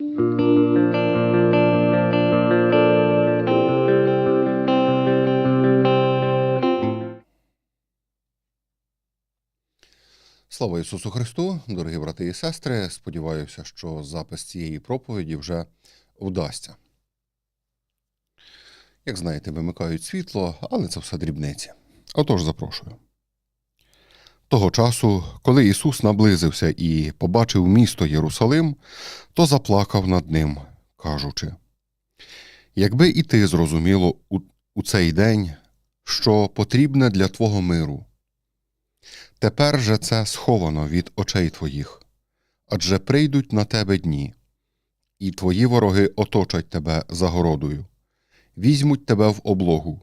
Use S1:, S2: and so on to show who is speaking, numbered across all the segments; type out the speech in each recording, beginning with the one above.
S1: Слава Ісусу Христу, дорогі брати і сестри. Сподіваюся, що запис цієї проповіді вже вдасться. Як знаєте, вимикають світло, але це все дрібниці. Отож, запрошую. Того часу, коли Ісус наблизився і побачив місто Єрусалим, то заплакав над ним, кажучи: Якби і ти зрозуміло у, цей день, що потрібне для Твого миру, Тепер же це сховано від очей твоїх, адже прийдуть на тебе дні, і твої вороги оточать тебе загородою, візьмуть тебе в облогу,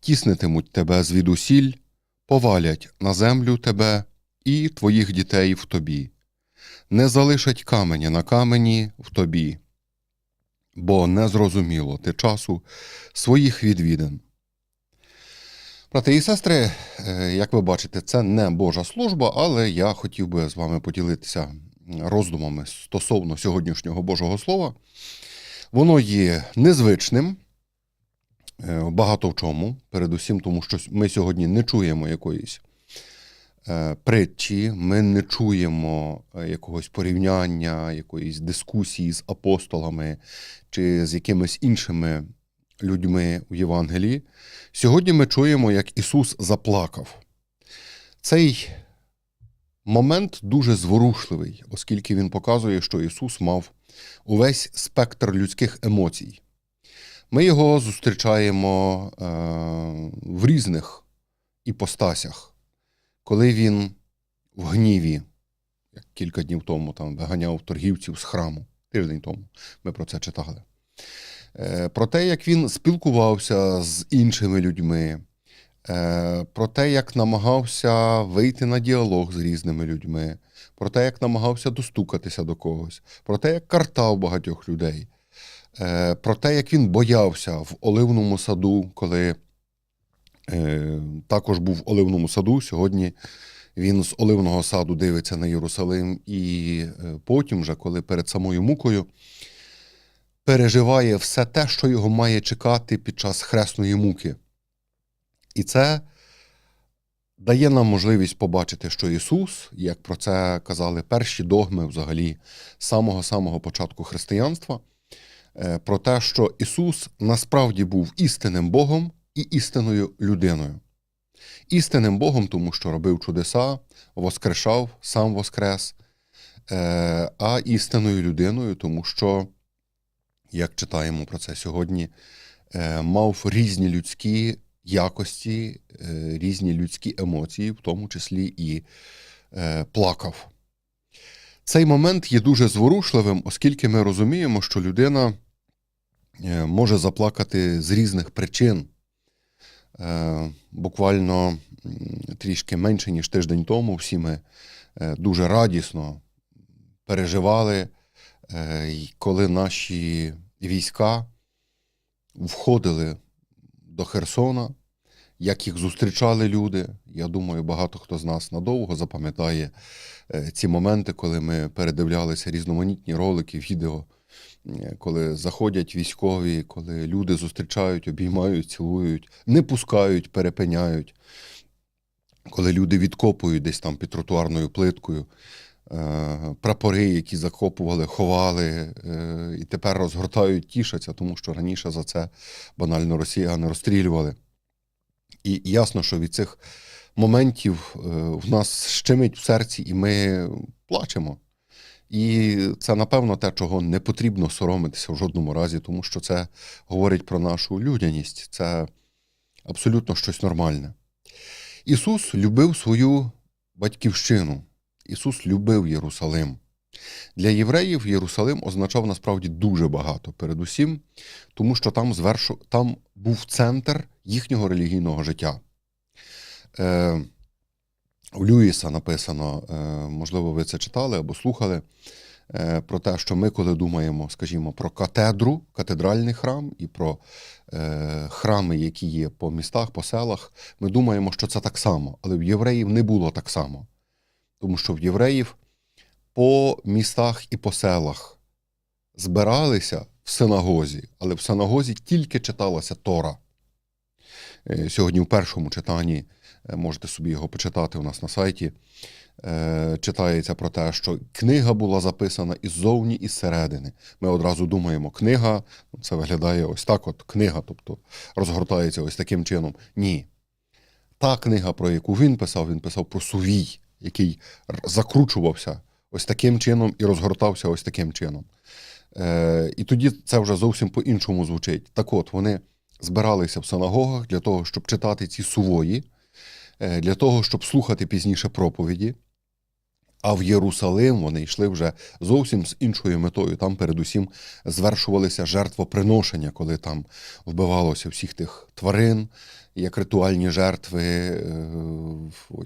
S1: тіснитимуть тебе звідусіль, повалять на землю тебе і твоїх дітей в тобі, не залишать каменя на камені в тобі, бо не зрозуміло ти часу своїх відвідин. Брати і сестри, е, як ви бачите, це не Божа служба, але я хотів би з вами поділитися роздумами стосовно сьогоднішнього Божого Слова. Воно є незвичним, багато в чому, передусім, тому що ми сьогодні не чуємо якоїсь е, притчі, ми не чуємо якогось порівняння, якоїсь дискусії з апостолами чи з якимись іншими людьми в Євангелії. Сьогодні ми чуємо, як Ісус заплакав. Цей момент дуже зворушливий, оскільки Він показує, що Ісус мав увесь спектр людських емоцій. Ми його зустрічаємо е, в різних іпостасях, коли він в гніві, як кілька днів тому там виганяв торгівців з храму, тиждень тому ми про це читали. Е, про те, як він спілкувався з іншими людьми, е, про те, як намагався вийти на діалог з різними людьми, про те, як намагався достукатися до когось, про те, як картав багатьох людей, про те, як він боявся в оливному саду, коли також був в оливному саду. Сьогодні він з оливного саду дивиться на Єрусалим, і потім, вже, коли перед самою мукою, переживає все те, що його має чекати під час хресної муки. І це дає нам можливість побачити, що Ісус, як про це казали перші догми взагалі з самого-самого початку християнства, е, про те, що Ісус насправді був істинним Богом і істинною людиною. Істинним Богом, тому що робив чудеса, воскрешав, сам воскрес, е, а істинною людиною, тому що як читаємо про це сьогодні, е, мав різні людські якості, е, різні людські емоції, в тому числі і е, плакав. Цей момент є дуже зворушливим, оскільки ми розуміємо, що людина може заплакати з різних причин. Буквально трішки менше, ніж тиждень тому, всі ми дуже радісно переживали, коли наші війська входили до Херсона, як їх зустрічали люди. Я думаю, багато хто з нас надовго запам'ятає е, ці моменти, коли ми передивлялися різноманітні ролики, відео, е, коли заходять військові, коли люди зустрічають, обіймають, цілують, не пускають, перепиняють. Коли люди відкопують десь там під тротуарною плиткою, Е, прапори, які закопували, ховали, е, і тепер розгортають, тішаться, тому що раніше за це банально росіяни розстрілювали. І ясно, що від цих моментів е, в нас щемить в серці, і ми плачемо. І це, напевно, те, чого не потрібно соромитися в жодному разі, тому що це говорить про нашу людяність, це абсолютно щось нормальне. Ісус любив свою батьківщину. Ісус любив Єрусалим. Для євреїв Єрусалим означав насправді дуже багато. Передусім, тому що там звершу, там був центр їхнього релігійного життя. Е, У Люїса написано, е, можливо, ви це читали або слухали, е, про те, що ми, коли думаємо, скажімо, про катедру, катедральний храм і про е, храми, які є по містах, по селах, ми думаємо, що це так само. Але в євреїв не було так само. Тому що в євреїв по містах і по селах збиралися в синагозі, але в синагозі тільки читалася Тора. Сьогодні в першому читанні, можете собі його почитати у нас на сайті, е, читається про те, що книга була записана іззовні і зсередини. Ми одразу думаємо, книга ну, це виглядає ось так: от книга, тобто розгортається ось таким чином. Ні. Та книга, про яку він писав, він писав про сувій, який закручувався ось таким чином і розгортався ось таким чином. Е, і тоді це вже зовсім по-іншому звучить. Так от, вони збиралися в синагогах для того, щоб читати ці сувої, е, для того, щоб слухати пізніше проповіді. А в Єрусалим вони йшли вже зовсім з іншою метою. Там, передусім, звершувалися жертвоприношення, коли там вбивалося всіх тих тварин, як ритуальні жертви, е,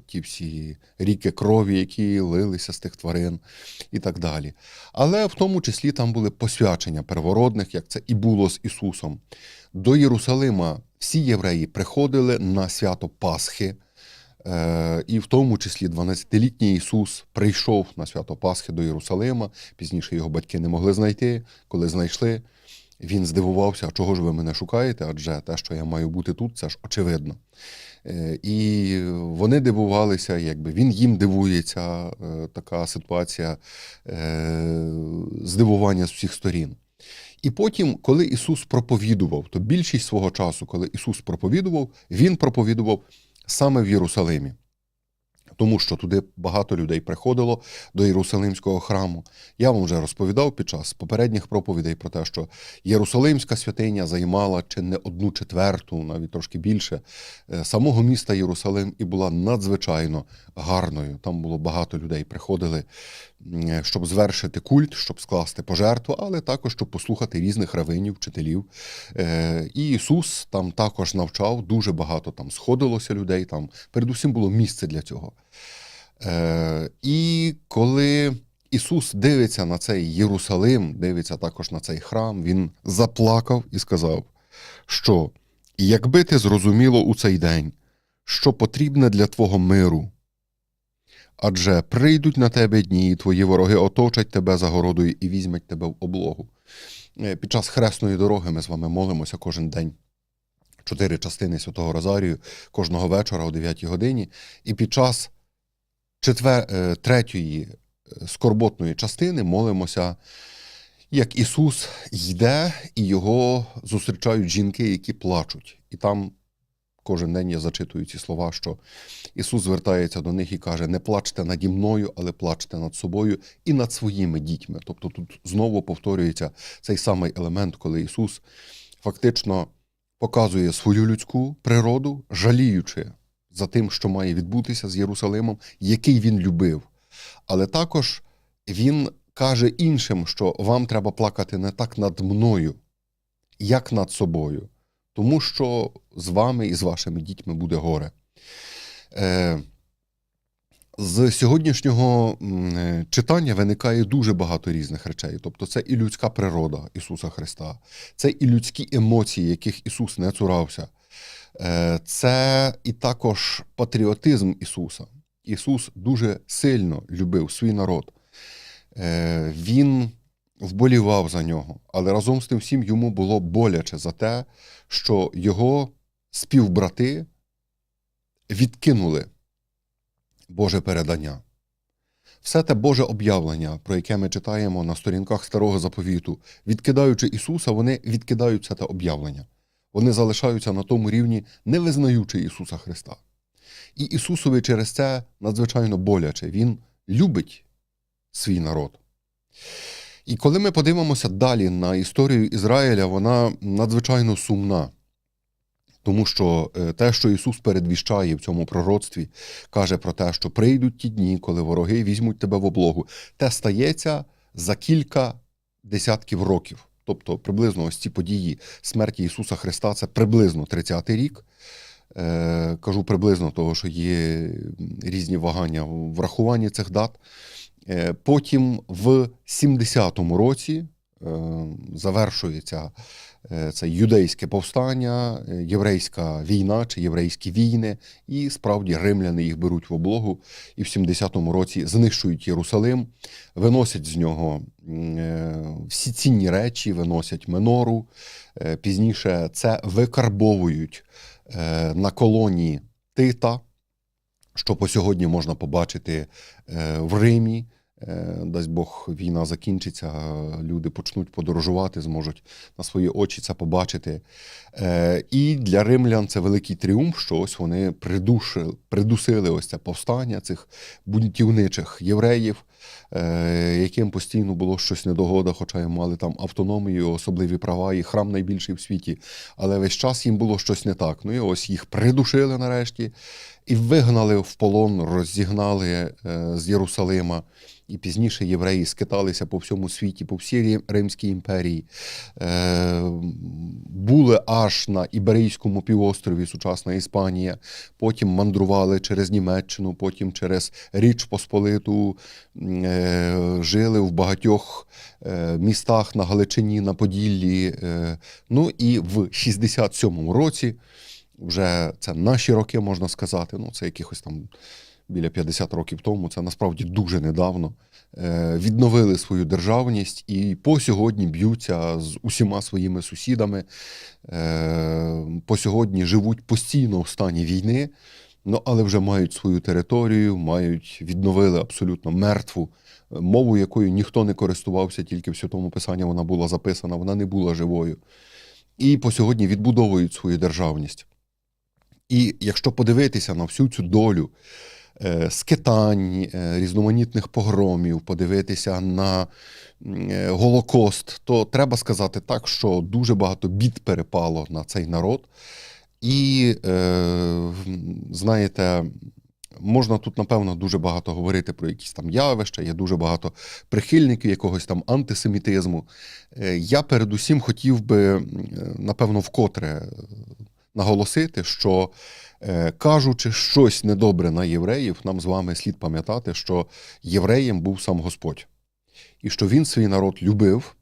S1: ті всі ріки крові, які лилися з тих тварин, і так далі. Але в тому числі там були посвячення первородних, як це і було з Ісусом. До Єрусалима всі євреї приходили на свято Пасхи. Е, І в тому числі 12-літній Ісус прийшов на свято Пасхи до Єрусалима. Пізніше його батьки не могли знайти. Коли знайшли, він здивувався, чого ж ви мене шукаєте? Адже те, що я маю бути тут, це ж очевидно. Е, І вони дивувалися, якби він їм дивується, е, така ситуація здивування з всіх сторін. І потім, коли Ісус проповідував, то більшість свого часу, коли Ісус проповідував, Він проповідував саме в Єрусалимі. Тому що туди багато людей приходило до Єрусалимського храму. Я вам вже розповідав під час попередніх проповідей про те, що Єрусалимська святиня займала чи не одну четверту, навіть трошки більше, е, самого міста Єрусалим і була надзвичайно гарною. Там було багато людей, приходили, щоб звершити культ, щоб скласти пожертву, але також щоб послухати різних равинів, вчителів. Е, І Ісус там також навчав, дуже багато там сходилося людей. Там передусім було місце для цього. Е, І коли Ісус дивиться на цей Єрусалим, дивиться також на цей храм, Він заплакав і сказав, що якби ти зрозуміло у цей день, що потрібне для твого миру, адже прийдуть на тебе дні, і твої вороги оточать тебе загородою і візьмуть тебе в облогу. Е, Під час хресної дороги ми з вами молимося кожен день. Чотири частини Святого Розарію кожного вечора о 9 годині. І під час четвер... е, третьої е, скорботної частини молимося, як Ісус йде, і його зустрічають жінки, які плачуть. І там кожен день я зачитую ці слова, що Ісус звертається до них і каже: не плачте наді мною, але плачте над собою і над своїми дітьми. Тобто тут знову повторюється цей самий елемент, коли Ісус фактично показує свою людську природу, жаліючи за тим, що має відбутися з Єрусалимом, який він любив. Але також він каже іншим, що вам треба плакати не так над мною, як над собою, тому що з вами і з вашими дітьми буде горе. Е, з сьогоднішнього е, читання виникає дуже багато різних речей. Тобто, це і людська природа Ісуса Христа, це і людські емоції, яких Ісус не цурався. Е, Це і також патріотизм Ісуса. Ісус дуже сильно любив свій народ. Е, Він вболівав за нього, але разом з тим всім йому було боляче за те, що його співбрати відкинули Боже передання. Все те Боже об'явлення, про яке ми читаємо на сторінках старого заповіту, відкидаючи Ісуса, вони відкидають це те об'явлення. Вони залишаються на тому рівні, не визнаючи Ісуса Христа. І Ісусові через це надзвичайно боляче. Він любить свій народ. І коли ми подивимося далі на історію Ізраїля, вона надзвичайно сумна. Тому що е, те, що Ісус передвіщає в цьому пророцтві, каже про те, що прийдуть ті дні, коли вороги візьмуть тебе в облогу. Те стається за кілька десятків років. Тобто, приблизно ось ці події смерті Ісуса Христа це приблизно 30-й рік. Е, кажу приблизно, того, що є різні вагання в врахуванні цих дат. Е, потім в 70-му році е, завершується Це юдейське повстання, е, єврейська війна чи єврейські війни, і справді римляни їх беруть в облогу і в 70-му році знищують Єрусалим, виносять з нього е, всі цінні речі, виносять менору. Е, Пізніше це викарбовують е, на колонії Тита, що по сьогодні можна побачити е, в Римі. Е, Дасть Бог, війна закінчиться, люди почнуть подорожувати, зможуть на свої очі це побачити. Е, І для римлян це великий тріумф, що ось вони придушили, придусили ось це повстання цих бунтівничих євреїв, яким постійно було щось недогода, хоча й мали там автономію, особливі права, і храм найбільший в світі. Але весь час їм було щось не так. Ну і ось їх придушили нарешті і вигнали в полон, розігнали е, з Єрусалима. І пізніше євреї скиталися по всьому світі, по всій Римській імперії. Е, були аж на Іберійському півострові, сучасна Іспанія. Потім мандрували через Німеччину, потім через Річ Посполиту, е, жили в багатьох е, містах на Галичині, на Поділлі. Е, ну і в 67-му році, вже це наші роки, можна сказати, ну це якихось там біля 50 років тому, це насправді дуже недавно, е, відновили свою державність і по сьогодні б'ються з усіма своїми сусідами, е, по сьогодні живуть постійно в стані війни, ну, але вже мають свою територію, мають, відновили абсолютно мертву е, мову, якою ніхто не користувався, тільки в Святому Писанні вона була записана, вона не була живою. І по сьогодні відбудовують свою державність. І якщо подивитися на всю цю долю е, скитань, е, різноманітних погромів, подивитися на Голокост, то треба сказати так, що дуже багато бід перепало на цей народ. І, е, знаєте, можна тут, напевно, дуже багато говорити про якісь там явища, є дуже багато прихильників якогось там антисемітизму. Е, Я передусім хотів би, напевно, вкотре наголосити, що е, кажучи щось недобре на євреїв, нам з вами слід пам'ятати, що євреєм був сам Господь, і що він свій народ любив,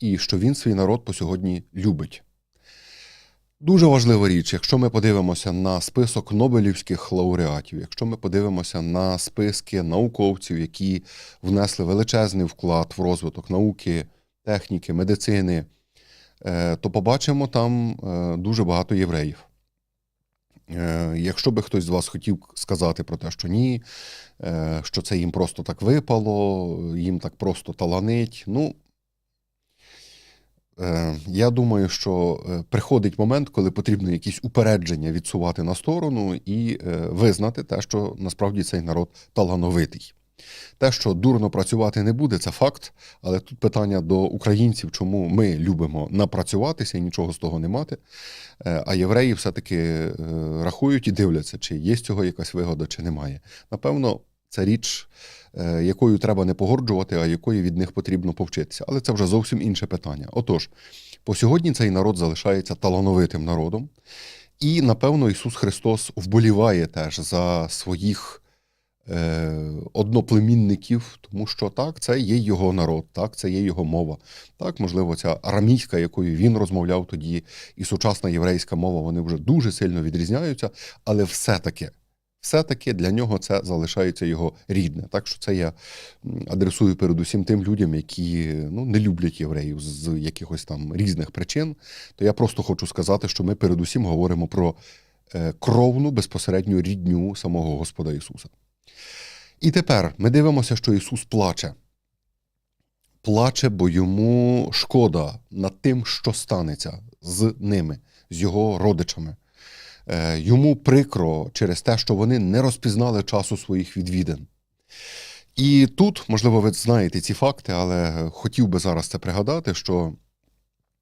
S1: і що він свій народ по сьогодні любить. Дуже важлива річ, якщо ми подивимося на список Нобелівських лауреатів, якщо ми подивимося на списки науковців, які внесли величезний вклад в розвиток науки, техніки, медицини, е, то побачимо там е, дуже багато євреїв. Е, Якщо би хтось з вас хотів сказати про те, що ні, що це їм просто так випало, їм так просто таланить, ну. Е, Я думаю, що е, приходить момент, коли потрібно якісь упередження відсувати на сторону і е, визнати те, що насправді цей народ талановитий. Те, що дурно працювати не буде, це факт. Але тут питання до українців, чому ми любимо напрацюватися і нічого з того не мати. А євреї все-таки рахують і дивляться, чи є з цього якась вигода, чи немає. Напевно, це річ, якою треба не погорджувати, а якої від них потрібно повчитися. Але це вже зовсім інше питання. Отож, по сьогодні цей народ залишається талановитим народом, і, напевно, Ісус Христос вболіває теж за своїх е, одноплемінників, тому що так, це є його народ, так, це є його мова. Так, можливо, ця арамійська, якою він розмовляв тоді, і сучасна єврейська мова, вони вже дуже сильно відрізняються, але все-таки. Все-таки для нього це залишається його рідне. Так що це я адресую передусім тим людям, які ну, не люблять євреїв з якихось там різних причин. То я просто хочу сказати, що ми передусім говоримо про е, кровну безпосередню рідню самого Господа Ісуса. І тепер ми дивимося, що Ісус плаче. Плаче, бо йому шкода над тим, що станеться з ними, з його родичами. Е, Йому прикро через те, що вони не розпізнали часу своїх відвідин. І тут, можливо, ви знаєте ці факти, але хотів би зараз це пригадати, що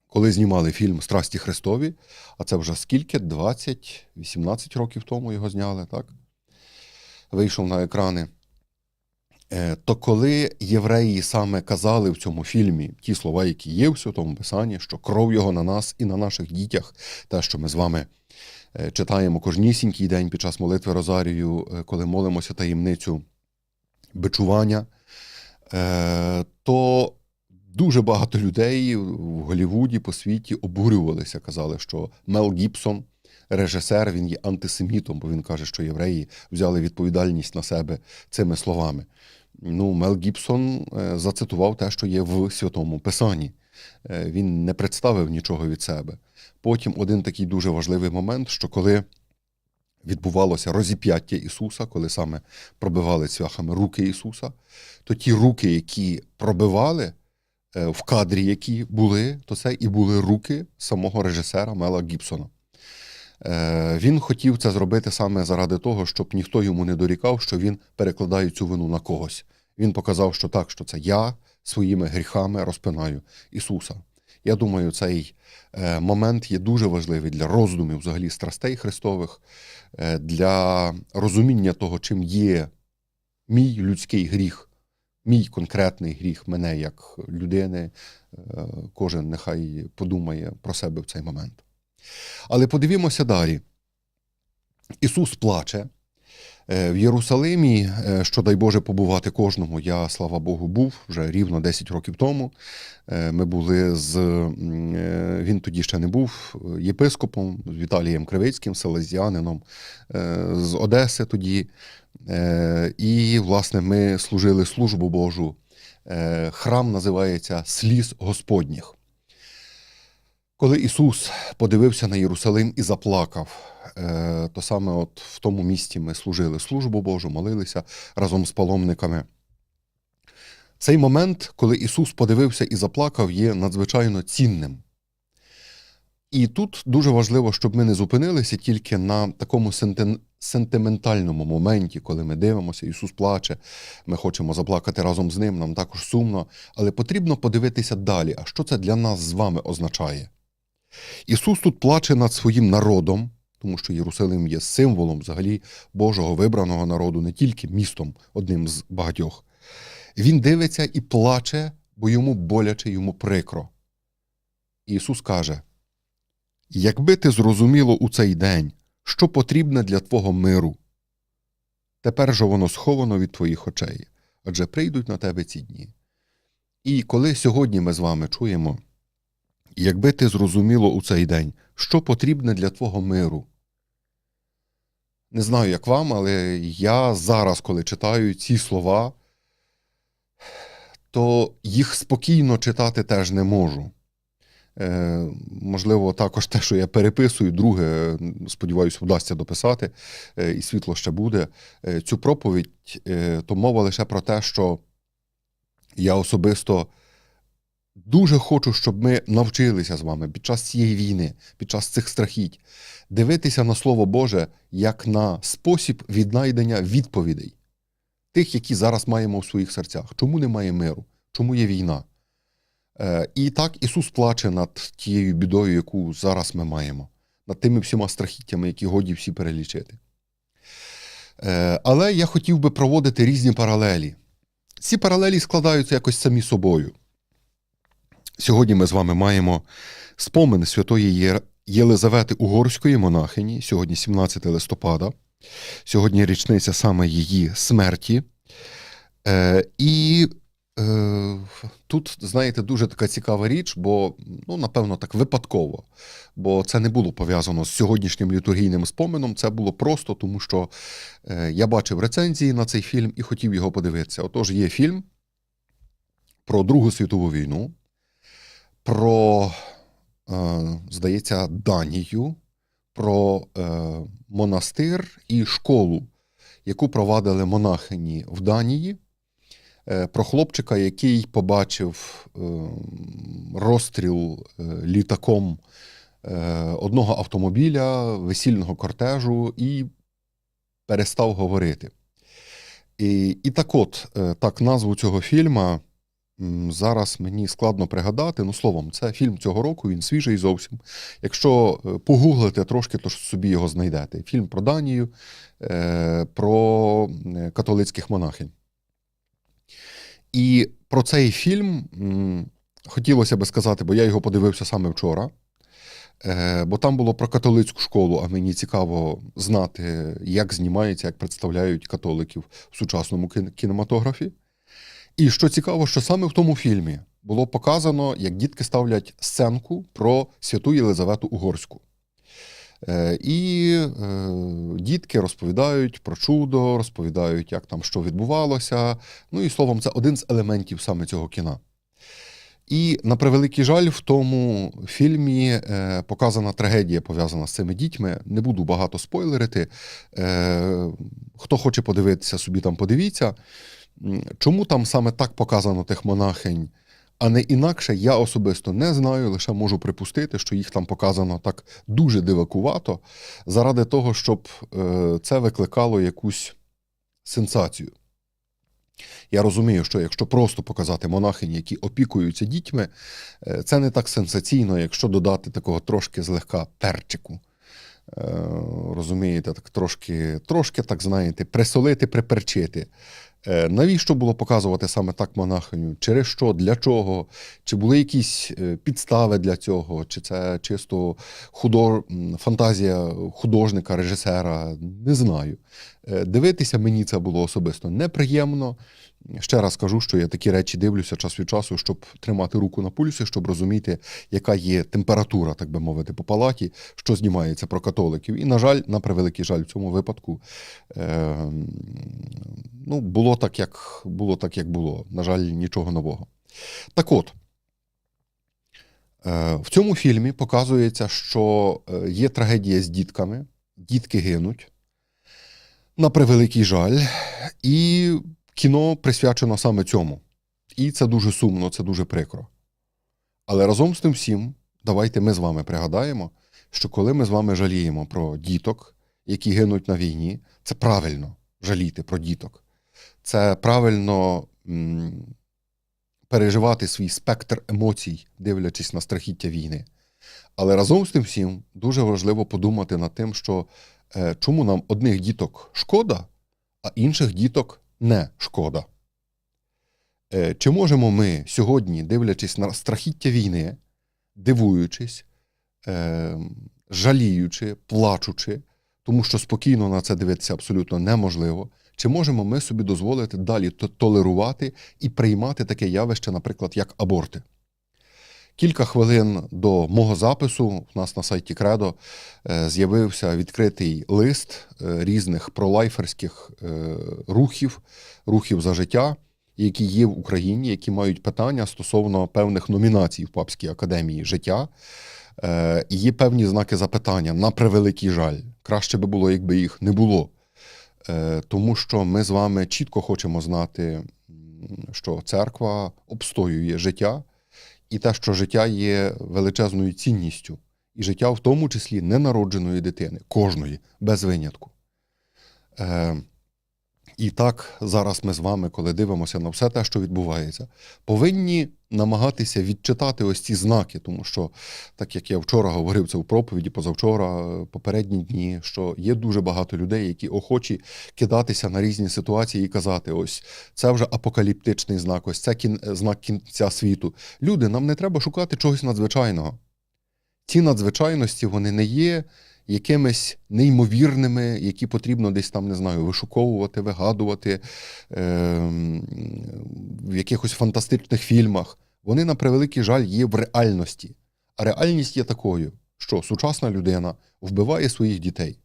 S1: коли знімали фільм Страсті Христові, а це вже скільки? 20-18 років тому його зняли, так? Вийшов на екрани. Е, То коли євреї саме казали в цьому фільмі ті слова, які є в Святому Писанні, що кров його на нас і на наших дітях, те, що ми з вами читаємо кожнісінький день під час молитви Розарію, е, коли молимося таємницю бичування, е, то дуже багато людей в Голлівуді по світі обурювалися, казали, що Мел Гібсон, режисер, він є антисемітом, бо він каже, що євреї взяли відповідальність на себе цими словами. Ну, Мел Гібсон е, зацитував те, що є в Святому Писанні. Е, Він не представив нічого від себе. Потім один такий дуже важливий момент, що коли відбувалося розіп'яття Ісуса, коли саме пробивали цвяхами руки Ісуса, то ті руки, які пробивали е, в кадрі, які були, то це і були руки самого режисера Мела Гібсона. Е, Він хотів це зробити саме заради того, щоб ніхто йому не дорікав, що він перекладає цю вину на когось. Він показав, що так, що це я своїми гріхами розпинаю Ісуса. Я думаю, цей е, момент є дуже важливий для роздумів взагалі страстей Христових, е, для розуміння того, чим є мій людський гріх, мій конкретний гріх мене як людини. Е, Кожен нехай подумає про себе в цей момент. Але подивімося далі. Ісус плаче. Е, В Єрусалимі, е, що дай Боже побувати кожному, я, слава Богу, був вже рівно 10 років тому. Е, Ми були з він тоді ще не був єпископом з Віталієм Кривицьким, селезіанином з Одеси тоді. І, власне, ми служили службу Божу. Храм називається Сліз Господніх. Коли Ісус подивився на Єрусалим і заплакав, е, то саме от в тому місті ми служили службу Божу, молилися разом з паломниками. Цей момент, коли Ісус подивився і заплакав, є надзвичайно цінним. І тут дуже важливо, щоб ми не зупинилися тільки на такому сентиментальному моменті, коли ми дивимося, Ісус плаче, ми хочемо заплакати разом з Ним, нам також сумно, але потрібно подивитися далі, а що це для нас з вами означає. Ісус тут плаче над своїм народом, тому що Єрусалим є символом взагалі Божого вибраного народу, не тільки містом, одним з багатьох. Він дивиться і плаче, бо йому боляче, йому прикро. Ісус каже: Якби ти зрозуміло у цей день, що потрібне для твого миру, тепер же воно сховано від твоїх очей, адже прийдуть на тебе ці дні. І коли сьогодні ми з вами чуємо, якби ти зрозуміло у цей день, що потрібне для твого миру. Не знаю, як вам, але я зараз, коли читаю ці слова, то їх спокійно читати теж не можу. Е, можливо, також те, що я переписую, друге, сподіваюся, вдасться дописати, е, і світло ще буде. Е, цю проповідь, е, то мова лише про те, що я особисто дуже хочу, щоб ми навчилися з вами під час цієї війни, під час цих страхіть, дивитися на Слово Боже як на спосіб віднайдення відповідей, тих, які зараз маємо в своїх серцях. Чому немає миру? Чому є війна? Е, І так Ісус плаче над тією бідою, яку зараз ми маємо, над тими всіма страхіттями, які годі всі перелічити. Е, Але я хотів би проводити різні паралелі. Ці паралелі складаються якось самі собою. Сьогодні ми з вами маємо спомин святої Єлизавети Угорської монахині, сьогодні 17 листопада, сьогодні річниця саме її смерті. Е, і е, тут, знаєте, дуже така цікава річ, бо, ну, напевно, так випадково. Бо це не було пов'язано з сьогоднішнім літургійним споменом, це було просто тому, що е, я бачив рецензії на цей фільм і хотів його подивитися. Отож, є фільм про Другу світову війну, про, е, здається, Данію, про е, монастир і школу, яку провадили монахині в Данії, е, про хлопчика, який побачив розстріл літаком одного автомобіля, весільного кортежу і перестав говорити. І, і так от, так, назву цього фільма м, зараз мені складно пригадати. Ну, словом, це фільм цього року, він свіжий зовсім. Якщо е, погуглите трошки, то собі його знайдете. Фільм про Данію, е, про католицьких монахинь. І про цей фільм хотілося би сказати, бо я його подивився саме вчора. Е, Бо там було про католицьку школу, а мені цікаво знати, як знімається, як представляють католиків в сучасному кінематографі. І що цікаво, що саме в тому фільмі було показано, як дітки ставлять сценку про святу Єлизавету Угорську. Е, І е, дітки розповідають про чудо, розповідають, як там що відбувалося. Ну і словом, це один з елементів саме цього кіна. І на превеликий жаль, в тому фільмі е, показана трагедія, пов'язана з цими дітьми. Не буду багато спойлерити. Хто хоче подивитися, собі там подивіться. Чому там саме так показано тих монахинь, а не інакше, я особисто не знаю, лише можу припустити, що їх там показано так дуже дивакувато, заради того, щоб е, це викликало якусь сенсацію. Я розумію, що якщо просто показати монахинь, які опікуються дітьми, е, це не так сенсаційно, якщо додати такого трошки злегка перчику. Е, Розумієте, так трошки, трошки, так знаєте, присолити, приперчити. Е, Навіщо було показувати саме так монахиню? Через що, для чого? Чи були якісь е, підстави для цього? Чи це чисто худо... фантазія художника, режисера? Не знаю. Е, Дивитися мені це було особисто неприємно. Ще раз кажу, що я такі речі дивлюся час від часу, щоб тримати руку на пульсі, щоб розуміти, яка є температура, так би мовити, по палаті, що знімається про католиків. І, на жаль, на превеликий жаль, в цьому випадку е, ну, було так, як було, так, як було. На жаль, нічого нового. Так от, е, в цьому фільмі показується, що е, є трагедія з дітками, дітки гинуть. На превеликий жаль, і кіно присвячено саме цьому. І це дуже сумно, це дуже прикро. Але разом з тим всім, давайте ми з вами пригадаємо, що коли ми з вами жаліємо про діток, які гинуть на війні, це правильно жаліти про діток. Це правильно м, переживати свій спектр емоцій, дивлячись на страхіття війни. Але разом з тим всім дуже важливо подумати над тим, що чому нам одних діток шкода, а інших діток не шкода. Е, Чи можемо ми сьогодні, дивлячись на страхіття війни, дивуючись, е, жаліючи, плачучи, тому що спокійно на це дивитися абсолютно неможливо, чи можемо ми собі дозволити далі толерувати і приймати таке явище, наприклад, як аборти? Кілька хвилин до мого запису у нас на сайті Кредо з'явився відкритий лист е, різних пролайферських е, рухів, рухів за життя, які є в Україні, які мають питання стосовно певних номінацій в Папській академії життя. Е, є певні знаки запитання на превеликий жаль. Краще би було, якби їх не було. Тому що ми з вами чітко хочемо знати, що церква обстоює життя, і те, що життя є величезною цінністю, і життя в тому числі ненародженої дитини, кожної, без винятку. Е, і так, зараз ми з вами, коли дивимося на все те, що відбувається, повинні намагатися відчитати ось ці знаки, тому що, так як я вчора говорив це у проповіді, позавчора, попередні дні, що є дуже багато людей, які охочі кидатися на різні ситуації і казати: ось це вже апокаліптичний знак, ось це кін... знак кінця світу. Люди, нам не треба шукати чогось надзвичайного. Ці надзвичайності вони не є якимись неймовірними, які потрібно десь там, не знаю, вишуковувати, вигадувати е, в якихось фантастичних фільмах. Вони, на превеликий жаль, є в реальності. А реальність є такою, що сучасна людина вбиває своїх дітей.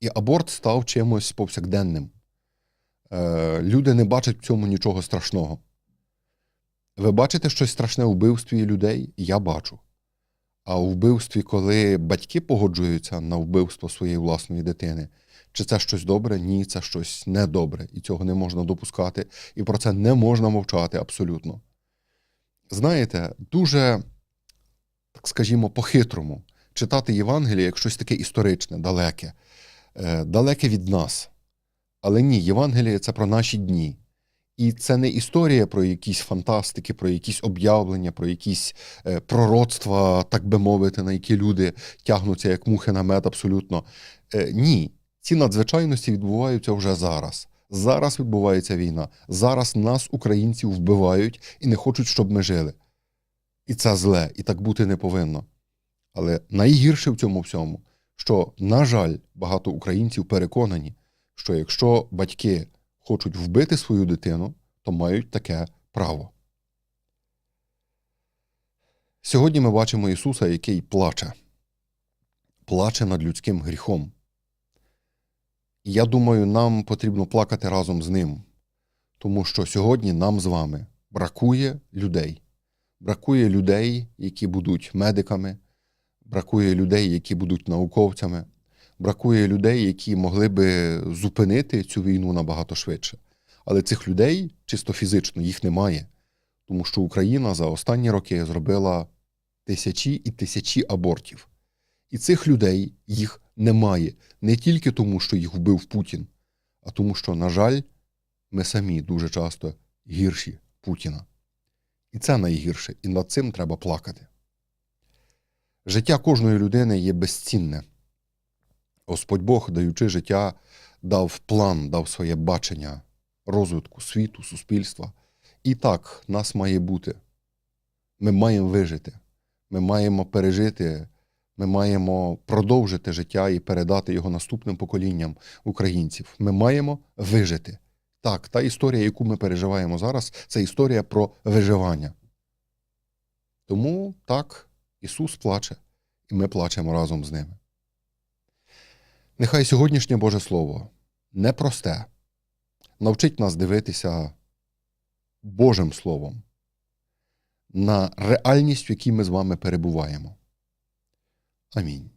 S1: І аборт став чимось повсякденним. Е, люди не бачать в цьому нічого страшного. Ви бачите щось страшне у вбивстві людей? Я бачу. А у вбивстві, коли батьки погоджуються на вбивство своєї власної дитини, чи це щось добре? Ні, це щось недобре. І цього не можна допускати. І про це не можна мовчати абсолютно. Знаєте, дуже, так скажімо, по-хитрому читати Євангеліє як щось таке історичне, далеке, е, далеке від нас. Але ні, Євангеліє це про наші дні. І це не історія про якісь фантастики, про якісь об'явлення, про якісь е, пророцтва, так би мовити, на які люди тягнуться як мухи на мед абсолютно. Е, ні, ці надзвичайності відбуваються вже зараз. Зараз відбувається війна. Зараз нас, українців, вбивають і не хочуть, щоб ми жили. І це зле, і так бути не повинно. Але найгірше в цьому всьому, що, на жаль, багато українців переконані, що якщо батьки хочуть вбити свою дитину, то мають таке право. Сьогодні ми бачимо Ісуса, який плаче, плаче над людським гріхом. І я думаю, нам потрібно плакати разом з ним, тому що сьогодні нам з вами бракує людей. Бракує людей, які будуть медиками, бракує людей, які будуть науковцями, бракує людей, які могли би зупинити цю війну набагато швидше. Але цих людей чисто фізично їх немає, тому що Україна за останні роки зробила тисячі і тисячі абортів. І цих людей їх немає не тільки тому, що їх вбив Путін, а тому, що, на жаль, ми самі дуже часто гірші Путіна. І це найгірше, і над цим треба плакати. Життя кожної людини є безцінне. Господь Бог, даючи життя, дав план, дав своє бачення розвитку світу, суспільства. І так нас має бути. Ми маємо вижити, ми маємо пережити, ми маємо продовжити життя і передати його наступним поколінням українців. Ми маємо вижити. Так, та історія, яку ми переживаємо зараз, це історія про виживання. Тому так, Ісус плаче, і ми плачемо разом з ними. Нехай сьогоднішнє Боже Слово непросте, навчить нас дивитися Божим Словом на реальність, в якій ми з вами перебуваємо. Амінь.